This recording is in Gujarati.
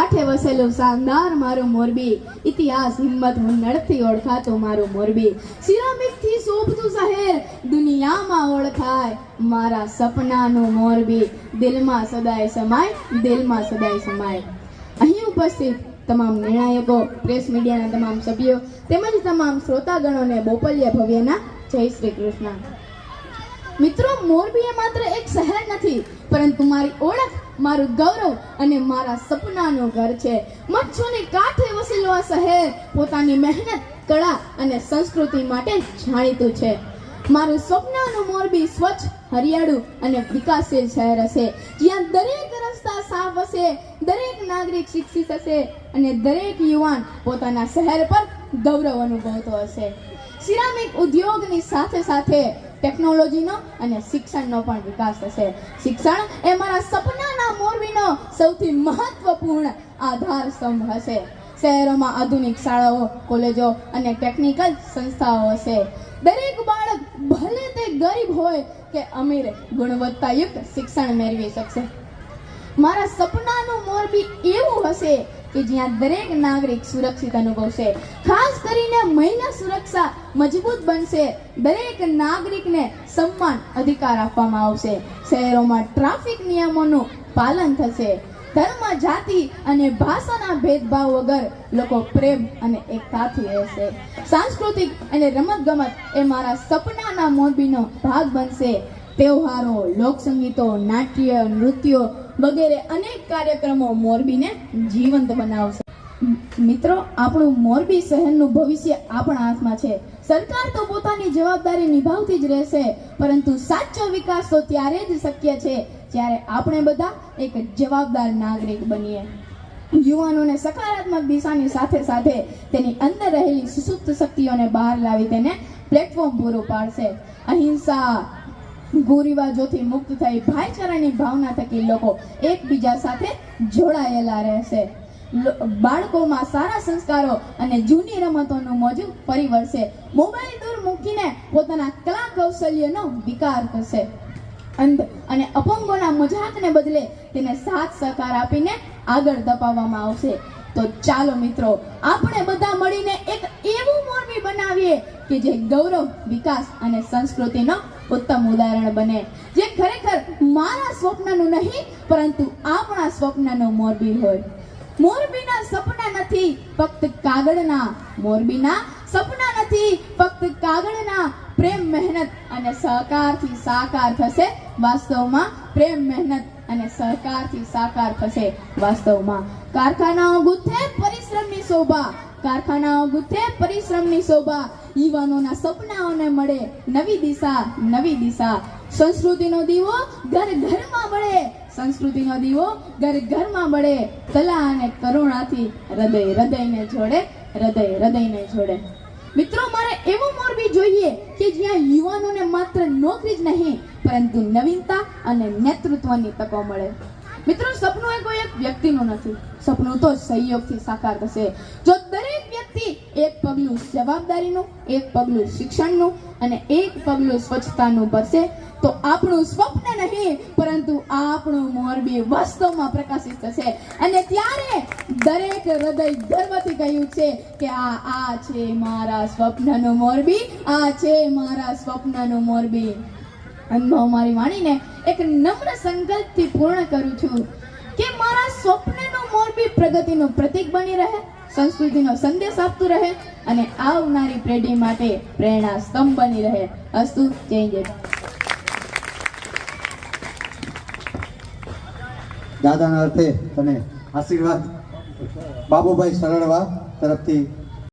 કાંઠે વસેલું શાનદાર મારું મોરબી. ઇતિહાસ, હિંમત હુન્નડથી ઓળખાતું મારું મોરબી. સિરામિકથી શોભતું શહેર દુનિયામાં ઓળખાય મારા સપનાનું મોરબી. દિલમાં સદાય સમાય, દિલમાં સદાય સમાય. અહીં ઉપસ્થિત તમામ નિર્ણાયકો, પ્રેસ મીડિયાના તમામ સભ્યો, તેમજ તમામ શ્રોતાગણોને બોપલિયા ભવ્યના જય શ્રી કૃષ્ણ. મિત્રો, મોરબી એ માત્ર એક શહેર નથી, પરંતુ મારી ઓળખ મારું ગૌરવ અને મારા સપનાનું ઘર છે. મચ્છોની કાંઠે વસેલું આ શહેર પોતાની મહેનત, કળા અને સંસ્કૃતિ માટે જાણીતું છે. મારું સ્વપ્નનું મોરબી સ્વચ્છ, હરિયાળું અને વિકાસશીલ શહેર હશે. જ્યાં દરેક રસ્તા સાફ હશે, દરેક નાગરિક શિક્ષિત હશે અને દરેક યુવાન પોતાના શહેર પર ગૌરવ અનુભવતો હશે. સિરામિક ઉદ્યોગની સાથે સાથે ટેકનોલોજીનો અને શિક્ષણનો પણ વિકાસ થશે. શિક્ષણ એ મારા સપનાના મોરબીનો સૌથી મહત્વપૂર્ણ આધાર સ્તંભ હશે. શહેરોમાં આધુનિક શાળાઓ, કોલેજો અને ટેકનિકલ સંસ્થાઓ હશે. દરેક બાળક ભલે તે ગરીબ હોય કે અમીર, ગુણવત્તાયુક્ત શિક્ષણ મેળવી શકશે. મારા સપનાનું મોરબી એવું હશે કે જ્યાં દરેક નાગરિક સુરક્ષિત અનુભવશે. ખાસ કરીને મહિલા સુરક્ષા મજબૂત બનશે. દરેક નાગરિકને સન્માન અધિકાર આપવામાં આવશે. શહેરોમાં ટ્રાફિક નિયમોનું પાલન થશે. ધર્મ, જાતિ અને ભાષાના ભેદભાવ વગર લોકો પ્રેમ અને એકતાથી રહેશે. સાંસ્કૃતિક અને રમતગમત એ મારા સપનાના મોરબીનો ભાગ બનશે. તહેવારો, લોકસંગીતો, નાટ્ય, નૃત્યો વગેરે અનેક કાર્યક્રમો મોરબીને જીવંત બનાવશે. મિત્રો, આપણું મોરબી શહેરનું ભવિષ્ય આપણા હાથમાં છે. સરકાર તો પોતાની જવાબદારી નિભાવતી જ રહેશે, પરંતુ સાચો વિકાસ તો ત્યારે જ શક્ય છે, જ્યારે આપણે બધા એક જવાબદાર નાગરિક બનીએ. યુવાનોને સકારાત્મક દિશાની સાથે સાથે તેની અંદર રહેલી સુસુપ્ત શક્તિઓને બહાર લાવી તેને પ્લેટફોર્મ પૂરું પાડશે. અહિંસા કુરિવાજોથી મુક્ત થઈ ભાઈચારાની ભાવના થકી લોકો એકબીજા સાથે જોડાયેલા રહેશે. બાળકોમાં સારા સંસ્કારો અને જૂની રમતોનું મોજું ફરી વળશે. મોબાઈલ દૂર મૂકીને પોતાના કલા કૌશલ્યનો વિકાર કરશે. અંધ અને અપંગોના મજાકને બદલે તેને સાથ સહકાર આપીને આગળ ધપાવવામાં આવશે. તો ચાલો મિત્રો, આપણે બધા મળીને એક એવું મોરબી બનાવીએ કે જે ગૌરવ, વિકાસ અને સંસ્કૃતિનો ઉત્તમ ઉદાહરણ બને. જે ખરેખર મારા સ્વપ્નનું નહીં, પરંતુ આપણા સ્વપ્નનો મોરબી હોય. મોરબીના સપના નથી ફક્ત કાગળના, મોરબીના સપના નથી ફક્ત કાગળના. પ્રેમ, મહેનત અને સહકારથી સાકાર થશે વાસ્તવમાં. પ્રેમ, મહેનત અને સહકારથી સાકાર થશે વાસ્તવમાં. કારખાનાઓ ગુથે, પરિશ્રમની શોભા કારખાનાઓ ગુથે પરિશ્રમની શોભા, યુવાનોના સપનાઓને મળે નવી દિશા નવી દિશા. સંસ્કૃતિનો દીવો ઘર ઘરમાં બળે સંસ્કૃતિનો દીવો ઘર ઘરમાં બળે કલા અને કરુણાથી હૃદય હૃદયને જોડે, હૃદય હૃદયને જોડે. મિત્રો, મારે એવું મોરબી જોઈએ કે જ્યાં યુવાનોને માત્ર નોકરી જ નહીં, પરંતુ નવીનતા અને નેતૃત્વની તકો મળે. મિત્રો, સપનું એ કોઈ એક વ્યક્તિનું નથી. સપનું તો સહયોગથી સાકાર થશે. જો એક પગલું જવાબદારીનું, એક પગલું શિક્ષણનું અને એક પગલું સ્વચ્છતાનું ભરશે તો આપણું સ્વપ્ન નહીં, પરંતુ આપણું મોરબી વાસ્તવમાં પ્રકાશિત થશે. અને ત્યારે દરેક હૃદય ગર્વથી કહ્યું છે કે આ આ છે મારા સ્વપ્નનું મોરબી આ છે મારા સ્વપ્નનું મોરબી અનુભવ મારી વાણીને એક નમ્ર સંકલ્પથી પૂર્ણ કરું છું કે મારા સ્વપ્નનું મોરબી પ્રગતિનું પ્રતીક બની રહે. સંસ્કૃતિનો સંદેશ આપતું રહે અને આવનારી પેઢી માટે પ્રેરણા સ્તંભ બની રહે. અસ્તુ, જય જય દાદાના અર્થે તને આશીર્વાદ. બાબુભાઈ સરળવા તરફથી